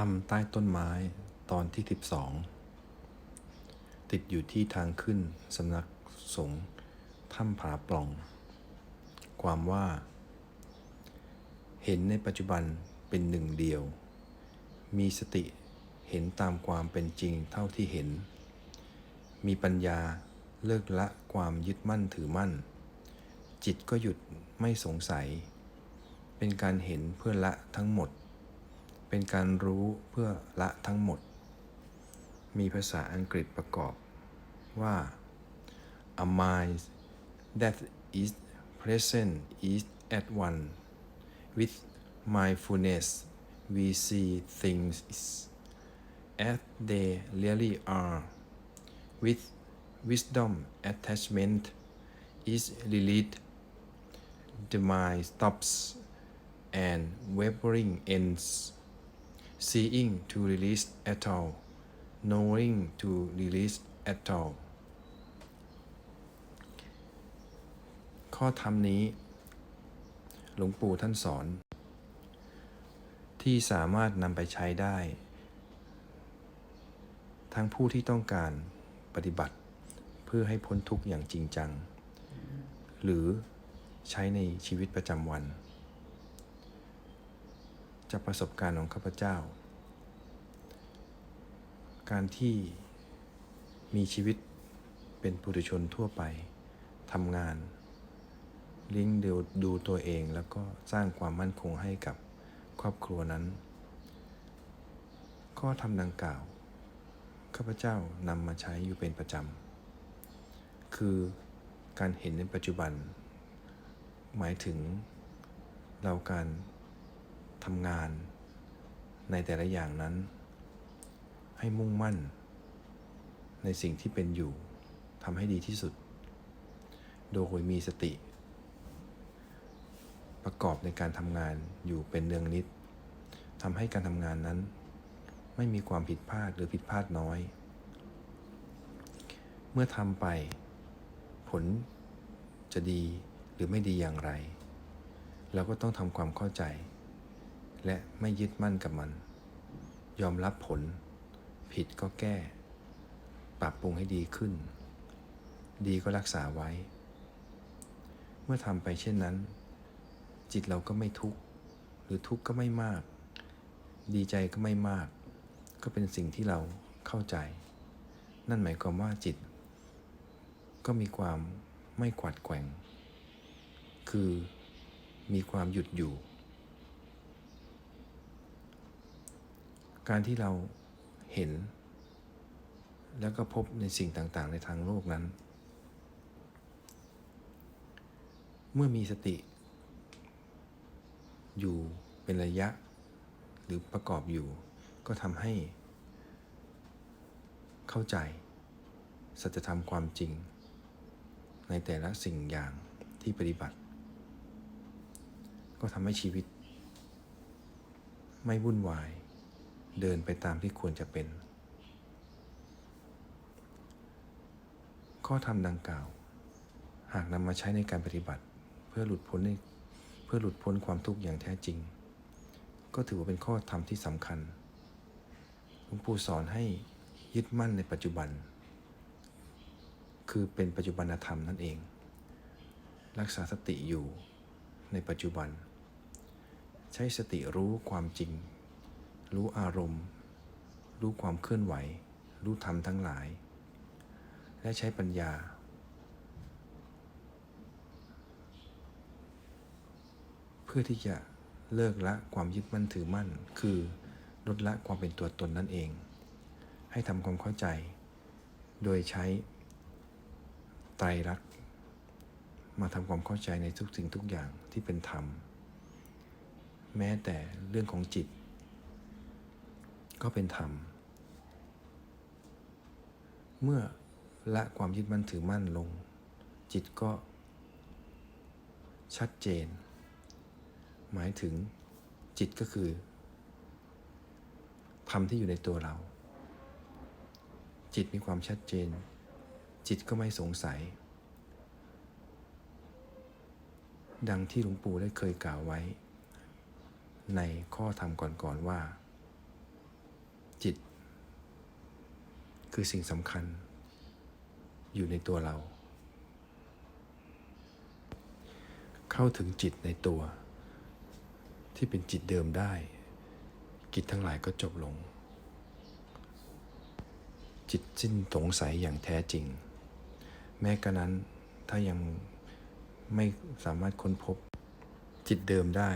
ทำใต้ต้นไม้ตอนที่ 12 ติดอยู่ที่ทางขึ้นสำนักสงฆ์ถ้ำผาปล่อง ความว่า เห็นในปัจจุบันเป็นหนึ่งเดียว มีสติเห็นตามความเป็นจริงเท่าที่เห็น มีปัญญาเลิกละความยึดมั่นถือมั่น จิตก็หยุดไม่สงสัย เป็นการเห็นเพื่อละทั้งหมด เป็นการรู้เพื่อละทั้งหมด มีภาษาอังกฤษประกอบว่า a mind that is present is at one with mindfulness we see things as they really are with wisdom attachment is released the mind stops and wavering ends seeing to release at all knowing to release at all ข้อธรรมนี้ หลวงปู่ท่านสอน ที่สามารถนำไปใช้ได้ ทั้งผู้ที่ต้องการปฏิบัติเพื่อให้พ้นทุกข์อย่างจริงจัง หรือใช้ในชีวิตประจำวัน จากประสบการณ์ของข้าพเจ้า การที่มีชีวิตเป็นปุถุชนทั่วไปทำงานเลี้ยงดูดูตัวเองแล้วก็สร้างความมั่นคงให้กับครอบครัวนั้น ข้อทำดังกล่าว ข้าพเจ้านำมาใช้อยู่เป็นประจำ คือการเห็นในปัจจุบัน หมายถึงเราการ ทำงาน ในแต่ละอย่างนั้น ให้มุ่งมั่น ในสิ่งที่เป็นอยู่ทำให้ดีที่สุด โดยมีสติ ประกอบในการทำงานอยู่เป็นเนืองนิดทำให้การทำงานนั้น ไม่มีความผิดพลาดหรือผิดพลาดน้อย เมื่อทำไป ผลจะดีหรือไม่ดีอย่างไร เราก็ต้องทำความเข้าใจ และไม่ยึดมั่นกับมัน ยอมรับผล ผิดก็แก้ ปรับปรุงให้ดีขึ้น ดีก็รักษาไว้ เมื่อทำไปเช่นนั้น จิตเราก็ไม่ทุกข์ หรือทุกข์ก็ไม่มาก ดีใจก็ไม่มาก ก็เป็นสิ่งที่เราเข้าใจ นั่นหมายความว่าจิต ก็มีความไม่กวัดแกว่ง คือมีความหยุดอยู่ การที่เราเห็น แล้วก็พบในสิ่งต่างๆ ในทางโลกนั้น เมื่อมีสติ อยู่เป็นระยะ หรือประกอบอยู่ ก็ทำให้ เข้าใจ สัจธรรมความจริง ในแต่ละสิ่งอย่างที่ปฏิบัติ ก็ทำให้ชีวิต ไม่วุ่นวาย เดินไปตามที่ควรจะเป็น ข้อธรรมดังกล่าว หากนำมาใช้ในการปฏิบัติ เพื่อหลุดพ้นเพื่อหลุดพ้นความทุกข์อย่างแท้จริง ก็ถือว่าเป็นข้อธรรมที่สำคัญหลวงปู่สอนให้ยึดมั่นในปัจจุบัน คือเป็นปัจจุบันธรรมนั่นเอง รักษาสติอยู่ในปัจจุบัน ใช้สติรู้ความจริง รู้อารมณ์ รู้ความเคลื่อนไหว รู้ธรรมทั้งหลาย และใช้ปัญญา เพื่อที่จะเลิกละความยึดมั่นถือมั่น คือลดละความเป็นตัวตนนั่นเอง ให้ทำความเข้าใจ โดยใช้ไตรลักษณ์มาทำความเข้าใจในทุกสิ่งทุกอย่างที่เป็นธรรม แม้แต่เรื่องของจิต ก็เป็นธรรม เมื่อละความยึดมั่นถือมั่นลง จิตก็ชัดเจน หมายถึงจิตก็คือธรรมที่อยู่ในตัวเรา จิตมีความชัดเจน จิตก็ไม่สงสัย ดังที่หลวงปู่ได้เคยกล่าวไว้ ในข้อธรรมก่อนๆว่า จิต คือสิ่งสำคัญ อยู่ในตัวเรา เข้าถึงจิตในตัว ที่เป็นจิตเดิมได้ กิจทั้งหลายก็จบลง จิตสิ้นสงสัยอย่างแท้จริง แม้กระนั้นถ้ายังไม่สามารถค้นพบจิตเดิมได้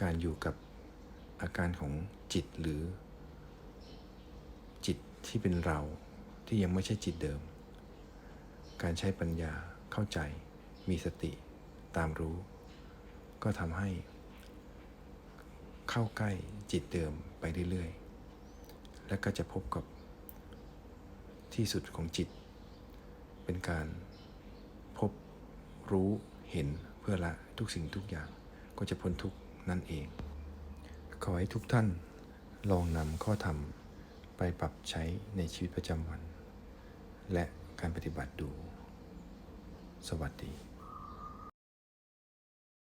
การอยู่กับ อาการของจิตหรือ จิตที่เป็นเราที่ยังไม่ใช่จิตเดิม การใช้ปัญญาเข้าใจ มีสติ ตามรู้ ก็ทำให้ เข้าใกล้จิตเดิมไปเรื่อยๆ และก็จะพบกับที่สุดของจิต เป็นการพบรู้เห็นเพื่อละทุกสิ่งทุกอย่างก็จะพ้นทุกนั่นเอง ขอให้ทุกท่านลองนำข้อธรรมไปปรับใช้ในชีวิตประจำวัน และการปฏิบัติดู สวัสดี